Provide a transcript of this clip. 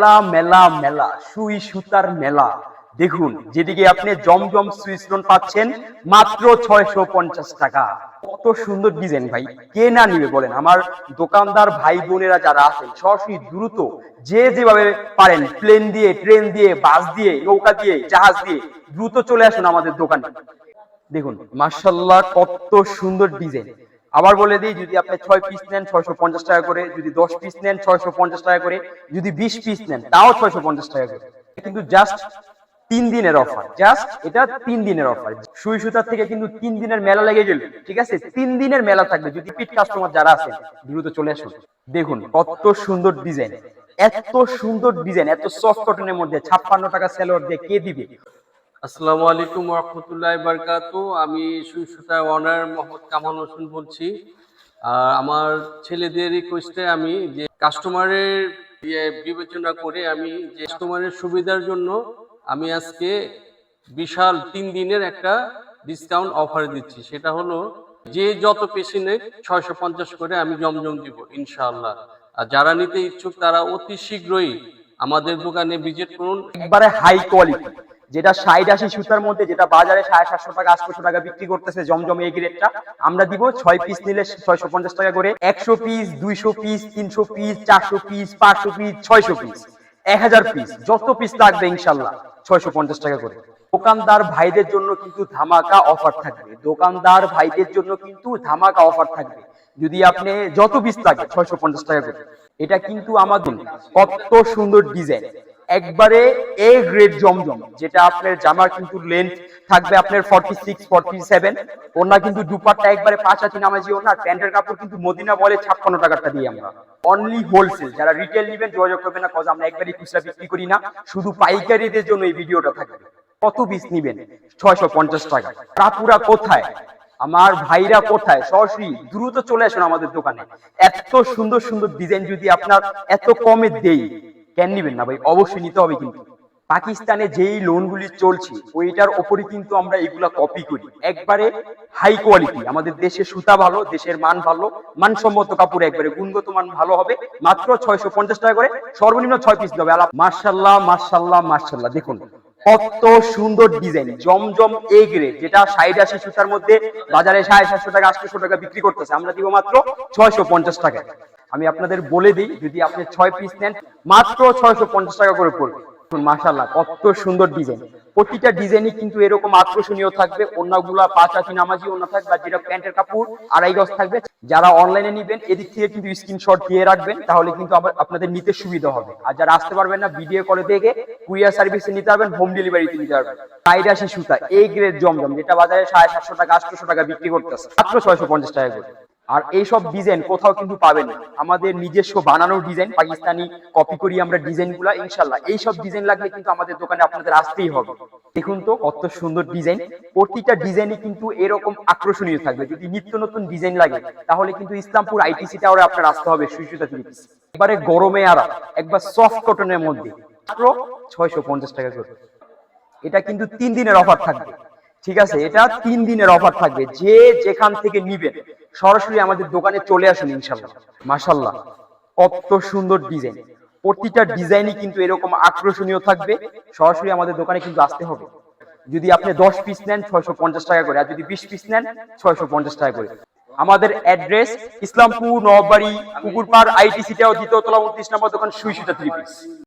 মেলা মেলা মেলা, সুই সুতার মেলা। দেখুন, যেদিকে আপনি জমজম সুইস্টোন পাচ্ছেন, মাত্র ছয়শো পঞ্চাশ টাকা। কত সুন্দর ডিজাইন ভাই, কে না নিবে বলেন? আমার দোকানদার ভাই বোনেরা যারা আছেন, সরাসরি দ্রুত যে যেভাবে পারেন প্লেন দিয়ে ট্রেন দিয়ে বাস দিয়ে, নৌকা দিয়ে, জাহাজ দিয়ে, দ্রুত চলে আসুন আমাদের দোকানে। দেখুন মার্শাল্লাহ কত সুন্দর ডিজাইন। আবার বলে দিই, যদি আপনি ছয় পিস নেন, ছয়শো পঞ্চাশ টাকা করে, যদি দশ পিস নেন, ছয়শো পঞ্চাশ টাকা করে, যদি বিশ পিস নেন, তাও ছয়শো পঞ্চাশ টাকা করে। কিন্তু জাস্ট তিন দিনের অফার জাস্ট এটা তিন দিনের অফার সুই সুতার থেকে কিন্তু তিন দিনের মেলা লেগে গেল, ঠিক আছে? তিন দিনের মেলা থাকবে, যদি পিট কাস্টমার যারা আছেন, দ্রুত চলে আসুন। দেখুন, কত সুন্দর ডিজাইন এত সুন্দর ডিজাইন এত সফট কটনের মধ্যে ছাপ্পান্ন টাকা সেলোয়ার দিয়ে কে দিবে? আসসালামু আলাইকুম রহমতুল্লাহ বারকাত আমি সুইসুতা ওনার মোহাম্মদ কামাল হোসেন বলছি। আর আমার ছেলেদের রিকোয়েস্টে আমি যে কাস্টমারের ইয়ে বিবেচনা করে আমি যে কাস্টমারের সুবিধার জন্য আমি আজকে বিশাল তিন দিনের একটা ডিসকাউন্ট অফার দিচ্ছি। সেটা হলো যে যত পেশি নেই ছয়শো পঞ্চাশ করে আমি জমজম দিব, ইনশাআল্লাহ। আর যারা নিতে ইচ্ছুক তারা অতি শীঘ্রই আমাদের দোকানে ভিজিট করুন। একবারে হাই কোয়ালিটি যেটা ষাট আশি সুতার মধ্যে, যেটা বাজারে সাড়ে সাতশো টাকা, আটশো টাকা বিক্রি করতেছে জমজম এই গ্রেডটা আমরা দিব ছয় পিস নিলে ছয়শো পঞ্চাশ টাকা করে, একশো পিস দুইশো পিস তিনশো পিস চারশো পিস পাঁচশো পিস ছয়শো পিস এক হাজার পিস যত পিস লাগবে ইনশাল্লাহ ছয়শো পঞ্চাশ টাকা করে। দোকানদার ভাইদের জন্য কিন্তু ধামাকা অফার থাকবে। দোকানদার ভাইদের জন্য কিন্তু ধামাকা অফার থাকবে। যদি আপনি যত পিস লাগে ছয়শো পঞ্চাশ টাকা করে। এটা কিন্তু আমাদের কত সুন্দর ডিজাইন একবারে এ গ্রেড জমজম, যেটা আপনার জামার কিন্তু লেন্থ থাকবে আপনার ফর্টি সিক্স ফর্টি সেভেন ওনা কিন্তু দুপাট্টা একবারে পাঁচ হাতি নামাজি ওনা প্যান্টের কাপড় কিন্তু মদিনা বলে ছাপ্পান্ন টাকাটা দিই আমরা। অনলি হোলসেল যারা রিটেল নেবেন যোগাযোগ করবেন না, কজ আমরা একবারই খুচরা বিক্রি করি না, শুধু পাইকারিদের জন্য এই ভিডিওটা থাকবে কত পিস নিবেন? ছয়শো পঞ্চাশ টাকা। কাপুরা কোথায়? আমার ভাইরা কোথায়? সরাসরি দ্রুত চলে আসুন আমাদের দোকানে। এত সুন্দর সুন্দর ডিজাইন যদি আপনার এত কমে দেই কেন নিবেন না ভাই, অবশ্যই নিতে হবে কিন্তু। পাকিস্তানে যেই লোনগুলি চলছে, ওইটার ওপরই কিন্তু আমরা এগুলা কপি করি। একবারে হাই কোয়ালিটি আমাদের দেশের সুতা ভালো, দেশের মান ভালো, মানসম্মত কাপড় একবারে গুণগত মান ভালো হবে, মাত্র ছয়শো পঞ্চাশ টাকা করে, সর্বনিম্ন ছয় পিস দেবে আলাপ মার্শাল্লাহ মার্শাল্লাহ মার্শাল্লাহ দেখুন, কত সুন্দর ডিজাইন জমজম এ গ্রেড যেটা ষাট আশি সুতার মধ্যে বাজারে সাড়ে সাতশো টাকা, আটশো টাকা বিক্রি করতেছে, আমরা দিব মাত্র ছয়শো পঞ্চাশ টাকা আমি আপনাদের বলে দিই, যদি আপনি ছয় পিস নেন, মাত্র ছয়শো পঞ্চাশ টাকা করে পড়বে। কত সুন্দর ডিজাইন প্রতিটা ডিজাইনই কিন্তু এরকম আকর্ষণীয় থাকবে। অন্যগুলা নামাজি অন্য থাকবে যেটা প্যান্টের কাপড়, আড়াই গজ থাকবে। যারা অনলাইনে এদিক থেকে কিন্তু স্ক্রিনশট দিয়ে রাখবেন, তাহলে কিন্তু আবার আপনাদের নিতে সুবিধা হবে। আর যারা আসতে পারবেন না ভিডিও কলে দেখে কুরিয়ার সার্ভিসে নিতে পারবেন হোম ডেলিভারিতে নিতে পারবেন। আশি সুতা এই গ্রেড জমজম, যেটা বাজারে সাড়ে সাতশো টাকা আটশো টাকা বিক্রি করতেছে, মাত্র ছয়শো পঞ্চাশ টাকা করে। আর এইসব ডিজাইন কোথাও কিন্তু পাবেন না। আমাদের নিজস্ব বানানো ডিজাইন পাকিস্তানি কপি করি আমরা ডিজাইনগুলা ইনশাল্লাহ এইসব ডিজাইন লাগলে কিন্তু আমাদের দোকানে আপনাদের আসতেই হবে। দেখুন তো কত সুন্দর ডিজাইন প্রতিটা ডিজাইনই কিন্তু এরকম আকর্ষণীয় থাকবে। যদি নিত্য নতুন ডিজাইন লাগে তাহলে কিন্তু ইসলামপুর আইটিসি টাওয়ারে আপনার আসতে হবে সুইসুতা থ্রি পিস একবারে গরমে আরাম একবার সফট কটনের মধ্যে। মাত্র ছয়শো পঞ্চাশ টাকা করে। এটা কিন্তু তিন দিনের অফার থাকবে। ঠিক আছে এটা তিন দিনের অফার থাকবে। যে যেখান থেকে নিবেন সরাসরি আমাদের দোকানে চলে আসুন ইনশাল্লাহ মাসাল্লাহ কত সুন্দর ডিজাইন। প্রতিটা ডিজাইনই কিন্তু এরকম আকর্ষণীয় থাকবে। সরাসরি আমাদের দোকানে কিন্তু আসতে হবে। যদি আপনি দশ পিস নেন ছয়শো পঞ্চাশ টাকা করে। আর যদি বিশ পিস নেন ছয়শো পঞ্চাশ টাকা করে। আমাদের অ্যাড্রেস ইসলামপুর নবাবাড়ি কুকুরপাড় আইটিসিটাও দ্বিতীয় তলা উনত্রিশ নম্বর দোকান সুইসুতা থ্রি পিস